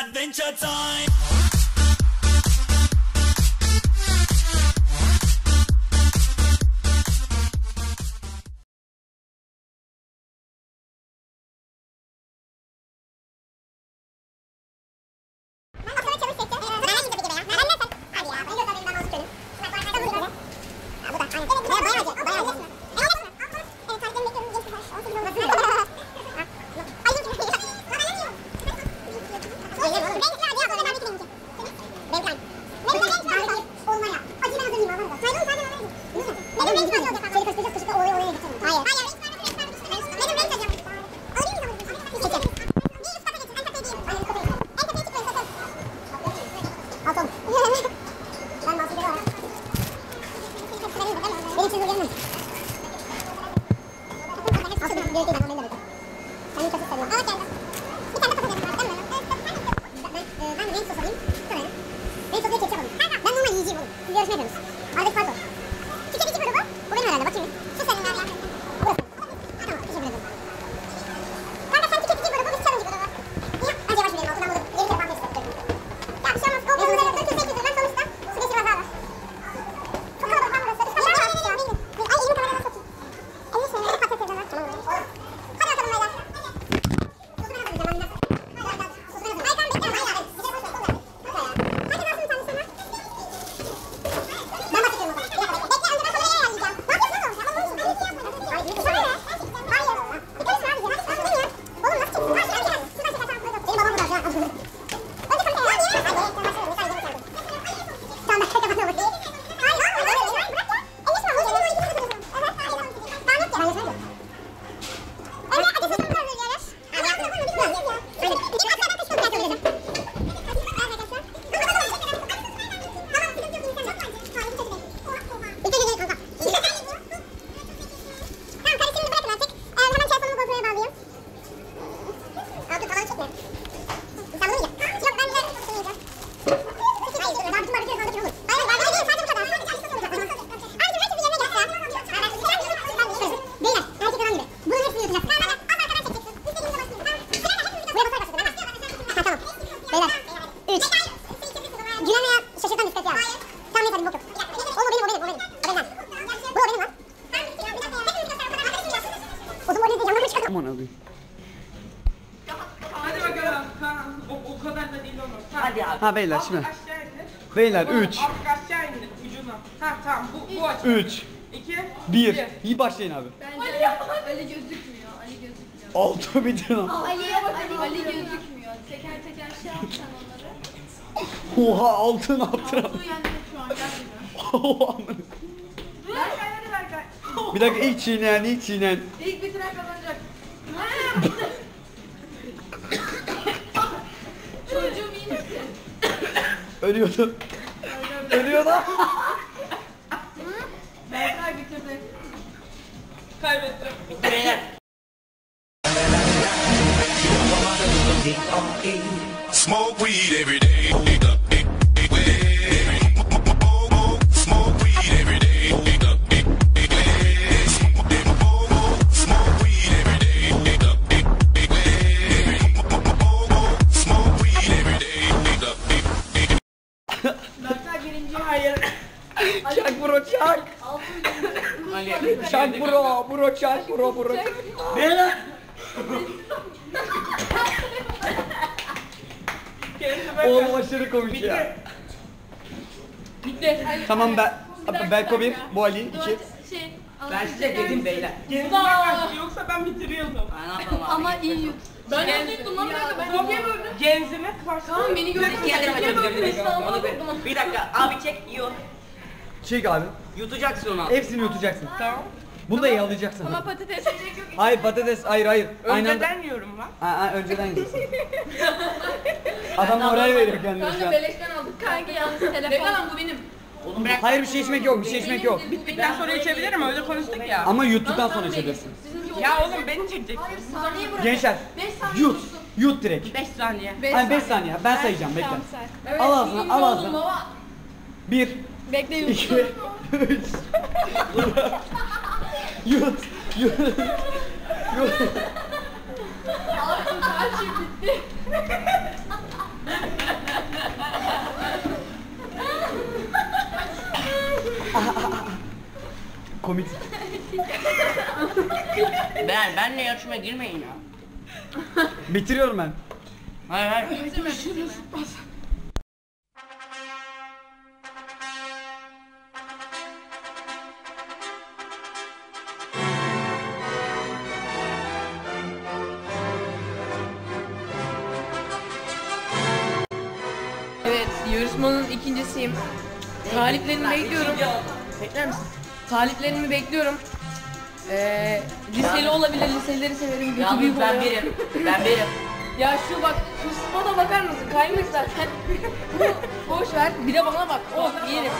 adventure time. Bir değil ben onu demedim. Sen iyi çok seviyorum. Evet geldi. Bir tane patates var değil mi? Ben, ben, ben renk sos alayım. Sonra renk sosu ketçap alayım. Ben normal yiyeceğim oğlum. Siz yarışma yapıyorsunuz. Aradaki fark o. Tüketici grubu. Bu benim herhalde bakayım. Şu senin ya. Burası. Tamam teşekkür ederim. Kanka sen tüketici grubu biz challenge grubu. Niye? Hadi yavaş gidelim. Okuldan bunu yeni kere banka istedim. Ya bir şey olmaz. Google'ın üzerinde 48 ben sonuçta su geçir vaza var. Çok kalabalık lan burası. Üstüne var şu an. Ay elimi kameradan sokayım. Elini şöyle patates yazan var. Tamam mı? Hadi bakalım beyler. Sosu ben hazırlayacağım ben biraz. Sosu ben hazırlayacağım. Ay tamam bekle. Hayır. Bir şey boş ver. Hadi kalsın bir tane sana. Ben başlıyorum o zaman. Bir dakika bekle. Bekle önce ben sana ayarlayacağım. Ne yapıyorsun oğlum? Sen bunu hiç yapmadın. Hayır. Sana ne? Hayır. Bir karışma abi. Hadi sen ne ya? Oğlum nasıl çıktın? Hayır. Hayır. Şuradan çıkar. Tamam. Benim babam burada. Şu an. Önce kamera. Hadi. Hadi. Sen başlayalım. Sen başlayalım. Tamam. Ben kafasına bakayım. Hayır. Hayır. Hayır. Hayır. Bırak ya. Elleşme. Bu senin oyuncunu tutuyorsun. Evet. Hayır. Tamam yok ya. Ben yaşayacağım. Önce acı sosunu hazırlıyoruz. Hadi yapma. Bunu bilmiyorum. Aynen. Bir başka ben kışkırtma söyleyeceğim. Evet arkadaşlar. Tamam sıkıntı yok. İnsan çok acı. Hayır. Çok acı. İlk önce kanka. Tamam karışımını bırakın artık. Ee, hemen telefonumu GoPro'ya bağlayayım. Abi falan çekme. Sen bunu yiyeceksin. Yok ben de şunu yiyeceğim. Hayır dur daha bütün barbekü fazla olur. Hayır barbekü değil sadece bu kadar. Abicim herkes bir yerine gelse. Beyler erkek adam gibi. Bunun hepsini yutacaksın. Az arkadan çekeceksin. İstediğinizde başlayın. Buraya basarak basın. Ha tamam. Beyler. Üç. Gülen veya şaşırtan diskati al. Tamam neyse hadi bok yok. Oğlum o benim o benim o benim. O benden. Bu o benim lan. O zaman öyle yanına çıkalım. Aman abi. Hadi bakalım. Ha, o, kadar da değil olmaz. Ha, Hadi abi. Ha, beyler, şimdi. aşağı indir. Beyler Oğlum, 3, Alt aşağı indir ucuna. Ha tamam bu, bu açı. 3, 2, 1. İyi başlayın abi. Bence Ali gözükmüyor. Ali gözükmüyor. Altı bitir lan. Ali, Ali, Ali gözükmüyor. Teker teker şey yap sen onları. Oha altı ne yaptın abi? Bu yendi şu an gerçekten. Oha, amına. Ver kay hadi ver kay. Bir dakika ilk çiğneyen ilk çiğneyen. İlk bitiren kazanacak. Çocuğum iyi misin? Ölüyordu. Ölüyordu. Berkay bitirdi. Kaybettim. Smoke weed every day. Çak bro çak. Çak bro bro çak bro bro. Beyler. Oğlum aşırı komik ya. Bitti. Tamam ben Belko 1, bu Ali 2. Şey, Ben size dedim beyler. Kendisi Berkay. Yoksa ben bitiriyordum. Ama iyi yut. Ben de yuttum lan ben. Kopya böldüm. Genzime karşı. Tamam beni gördün. Bir dakika abi çek yiyor. Çek abi. Yutacaksın onu. Hepsini yutacaksın. Tamam. Bunu da yalayacaksın. Ama patates. Hayır patates hayır hayır. Aynı anda. Önceden yiyorum lan. Ha, ha, önceden yiyeceksin. Adam oraya veriyor kendini şu Kanka an. beleşten aldık. Kanka yalnız telefon. Vegan bu benim. Oğlum bırak. Hayır bir şey içmek yok, bir şey içmek yok. Bittikten sonra içebilirim öyle konuştuk ya. Ama yuttuktan sonra içebilirsin. Sizinki Ya oğlum beni çekeceksin. Hayır saniye bırak. Gençler, 5 saniye yut, yut direkt. 5 saniye. Hani 5 saniye, ben sayacağım bekle. Al ağzına, al ağzına. baba. 1, Bekle yut. İki, üç. yut, yut, yut. Artık her şey bitti. Komik. Ben, benle yarışmaya girmeyin ya. Bitiriyorum ben. Hayır hayır. Bitirme. Yarışmanın ikincisiyim. Taliplerimi bekliyorum. Bekler misin? Taliplerimi bekliyorum. Ee, liseli olabilir, liseleri severim. Götü büyük ben oluyor. birim. Ben birim. Ya şu bak, şu spota bakar mısın? Kaymış zaten. Boş ver, bir de bana bak. Oh, yerim.